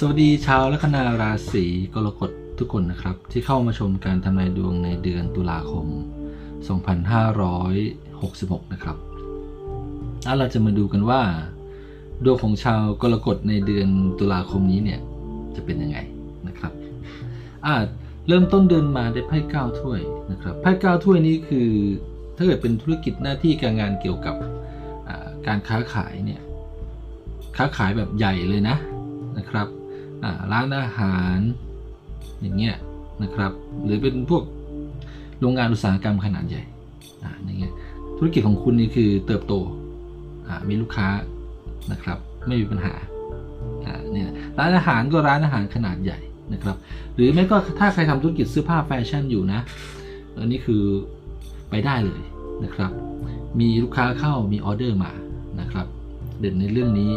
สวัสดีชาวลัคนาราศีกรกฎทุกคนนะครับ ที่เข้ามาชมการทำนายดวงในเดือนตุลาคม 2566 นะครับแล้วเราจะมาดูกันว่า ดวงของชาวกรกฎในเดือนตุลาคมนี้เนี่ยจะเป็นยังไงนะครับอ่าเริ่มต้นเดือนมาได้ไพ่เก้าถ้วยนะครับไพ่เก้าถ้วยนี้คือ ถ้าเกิดเป็นธุรกิจหน้าที่การงานเกี่ยวกับการค้าขายเนี่ยค้าขายแบบใหญ่เลยนะนะครับ ร้านอาหารอย่างเงี้ยนะครับ หรือเป็นพวกโรงงานอุตสาหกรรมขนาดใหญ่อย่างเงี้ยธุรกิจของคุณนี่คือเติบโตมีลูกค้านะครับ ไม่มีปัญหาเนี่ยร้านอาหารก็ร้านอาหารขนาดใหญ่นะครับ หรือไม่ก็ถ้าใครทำธุรกิจเสื้อผ้าแฟชั่นอยู่นะอันนี้คือไปได้เลยนะครับ มีลูกค้าเข้ามีออเดอร์มานะครับ เด่นในเรื่องนี้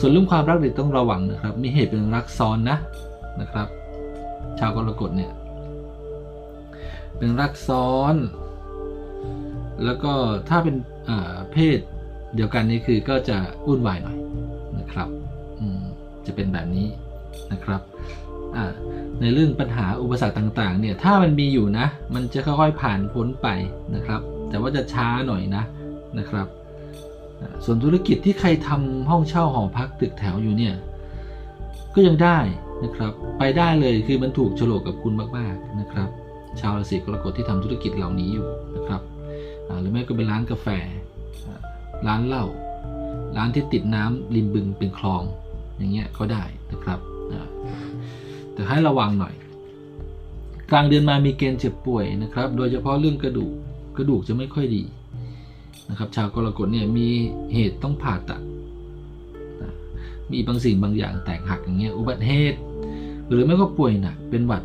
ส่วนเรื่องความรักเด็กต้องระวังนะครับ มีเหตุเป็นรักซ้อนนะนะครับ ชาวกรกฎเนี่ย เป็นรักซ้อน แล้วก็ถ้าเป็นเพศเดียวกันนี่คือก็จะวุ่นวายหน่อยนะครับจะเป็นแบบนี้นะครับในเรื่องปัญหาอุปสรรคต่างๆ เนี่ย ถ้ามันมีอยู่นะ มันจะค่อยๆผ่านพ้นไปนะครับ แต่ว่าจะช้าหน่อยนะนะครับ ส่วนธุรกิจที่ใครทำห้องเช่าหอพักตึกแถวอยู่เนี่ย ก็ยังได้นะครับ ไปได้เลยคือมันถูกโฉลกกับคุณมากๆนะครับ ชาวราศีกรกฎที่ทำธุรกิจเหล่านี้อยู่นะครับหรือไม่ก็เป็นร้านกาแฟ ร้านเหล้าร้านที่ติดน้ำริมบึงเป็นคลอง อย่างเงี้ยก็ได้นะครับแต่ให้ระวังหน่อย กลางเดือนมามีเกณฑ์เจ็บป่วยนะครับ โดยเฉพาะเรื่องกระดูกกระดูกจะไม่ค่อยดี นะครับ ชาวกรกฎเนี่ยมีเหตุต้องผ่าตัดนะมีบางสิ่งบางอย่างแตกหักอย่างเงี้ยอุบัติเหตุ หรือไม่ก็ป่วยหนักเป็นหวัด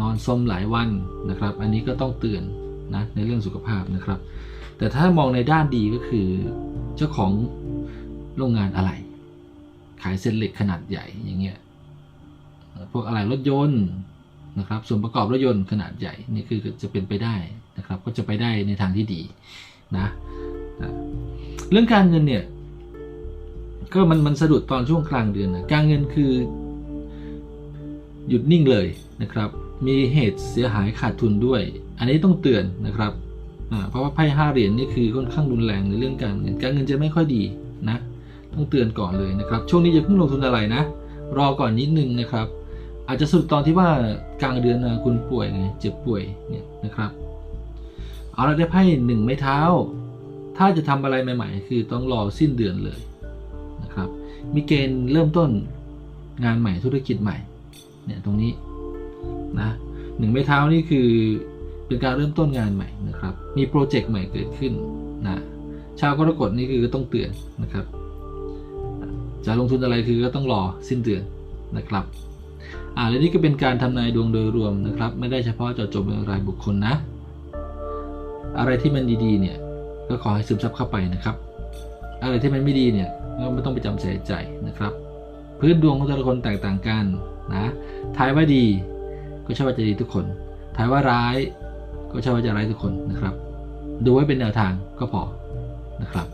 นอนซมหลายวันนะครับ อันนี้ก็ต้องเตือนนะในเรื่องสุขภาพนะครับ แต่ถ้ามองในด้านดีก็คือเจ้าของโรงงานอะไร ขายเส้นเหล็กขนาดใหญ่อย่างเงี้ยพวกอะไรรถยนต์นะครับ ส่วนประกอบรถยนต์ขนาดใหญ่นี่คือจะเป็นไปได้นะครับ ก็จะไปได้ในทางที่ดีนะ เรื่องการเงินเนี่ย ก็มันมันสะดุดตอนช่วงกลางเดือนนะการเงินคือ หยุดนิ่งเลยนะครับ มีเหตุเสียหายขาดทุนด้วย อันนี้ต้องเตือนนะครับเพราะว่าไพ่ห้าเหรียญนี่คือค่อนข้างรุนแรงในเรื่องการเงินการเงินจะไม่ค่อยดีนะ ต้องเตือนก่อนเลยนะครับ ช่วงนี้อย่าเพิ่งลงทุนอะไรนะ รอก่อนนิดนึงนะครับ อาจจะสะดุดตอนที่ว่ากลางเดือนนะคุณป่วยไงเจ็บป่วยเนี่ยนะครับ เอาละได้ไพ่หนึ่งไม้เท้า ถ้าจะทำอะไรใหม่ ๆ คือต้องรอสิ้นเดือนเลยนะครับ มีเกณฑ์เริ่มต้นงานใหม่ธุรกิจใหม่เนี่ยตรงนี้นะหนึ่งไม้เท้านี่คือเป็นการเริ่มต้นงานใหม่นะครับ มีโปรเจกต์ใหม่เกิดขึ้นนะชาวกรกฎนี่คือต้องเตือนนะครับ จะลงทุนอะไรคือก็ต้องรอสิ้นเดือนนะครับอ่าและนี่ก็เป็นการทำนายดวงโดยรวมนะครับ ไม่ได้เฉพาะเจาะจงเป็นรายบุคคลนะ อะไรที่มันดีๆเนี่ย ก็ขอให้ซึมซับเข้าไปนะครับ อะไรที่มันไม่ดีเนี่ยก็ไม่ต้องไปจำใส่ใจนะครับ พื้นดวงของแต่ละคนแตกต่างกันนะทายว่าดีก็ใช่ว่าจะดีทุกคนทายว่าร้ายก็ใช่ว่าจะร้ายทุกคนนะครับ ดูไว้เป็นแนวทางก็พอนะครับ